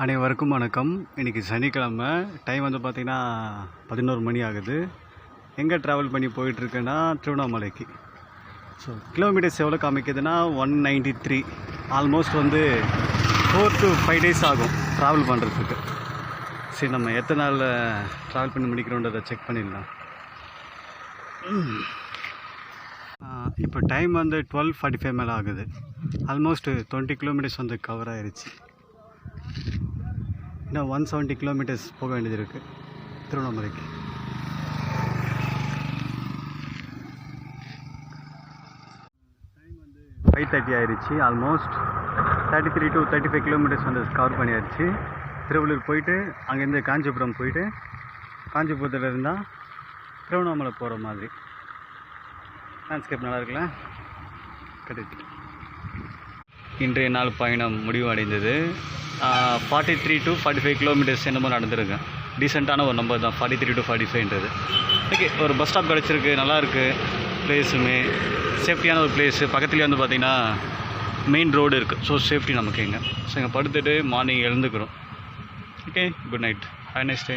அனைவருக்கும் வணக்கம். இன்றைக்கி சனிக்கிழமை. டைம் வந்து பார்த்திங்கன்னா பதினோரு மணி ஆகுது. எங்கே ட்ராவல் பண்ணி போயிட்டுருக்கேன்னா திருவண்ணாமலைக்கு. ஸோ கிலோமீட்டர்ஸ் எவ்வளோ காமிக்குதுன்னா ஒன் நைன்டி த்ரீ ஆல்மோஸ்ட் வந்து ஃபோர் டு ஃபைவ் டேஸ் ஆகும் ட்ராவல் பண்ணுறதுக்கு சரி நம்ம எத்தனை நாளில் ட்ராவல் பண்ணி முடிக்கிறோன்றதை செக் பண்ணிடலாம். இப்போ டைம் வந்து டுவெல் ஃபார்ட்டி ஃபைவ் மேலே ஆகுது. ஆல்மோஸ்ட் டுவெண்ட்டி கிலோமீட்டர்ஸ் வந்து கவர் ஆயிடுச்சு இன்னும் ஒன் செவன்ட்டி கிலோமீட்டர்ஸ் போக வேண்டியது இருக்குது திருவண்ணாமலைக்கு. ஃபைவ் தேர்ட்டி ஆயிடுச்சு almost thirty three to thirty five kilometres வந்து கவர் பண்ணியாச்சு. திருவள்ளூர் போயிட்டு அங்கேருந்து காஞ்சிபுரம் போயிட்டு காஞ்சிபுரத்தில் இருந்தால் திருவண்ணாமலை போகிற மாதிரி. லேண்ட்ஸ்கேப் நல்லா இருக்குல்ல? இன்றைய நாள் பயணம் முடிவடைந்தது. Forty three to forty five kilometres என்னமோ நடந்திருக்கேன் டீசெண்டான ஒரு நம்பர் தான் ஃபார்ட்டி த்ரீ டு ஃபார்ட்டி ஃபைவ்ன்றது ஓகே ஒரு பஸ் ஸ்டாப் கிடச்சிருக்கு நல்லாயிருக்கு ப்ளேஸுமே சேஃப்டியான ஒரு பிளேஸு பக்கத்துலேயே வந்து பார்த்திங்கன்னா மெயின் ரோடு இருக்குது ஸோ சேஃப்டி நமக்கு இங்கே. ஸோ இங்கே படுத்துட்டு morning எழுந்துக்கிறோம். Okay good night have next day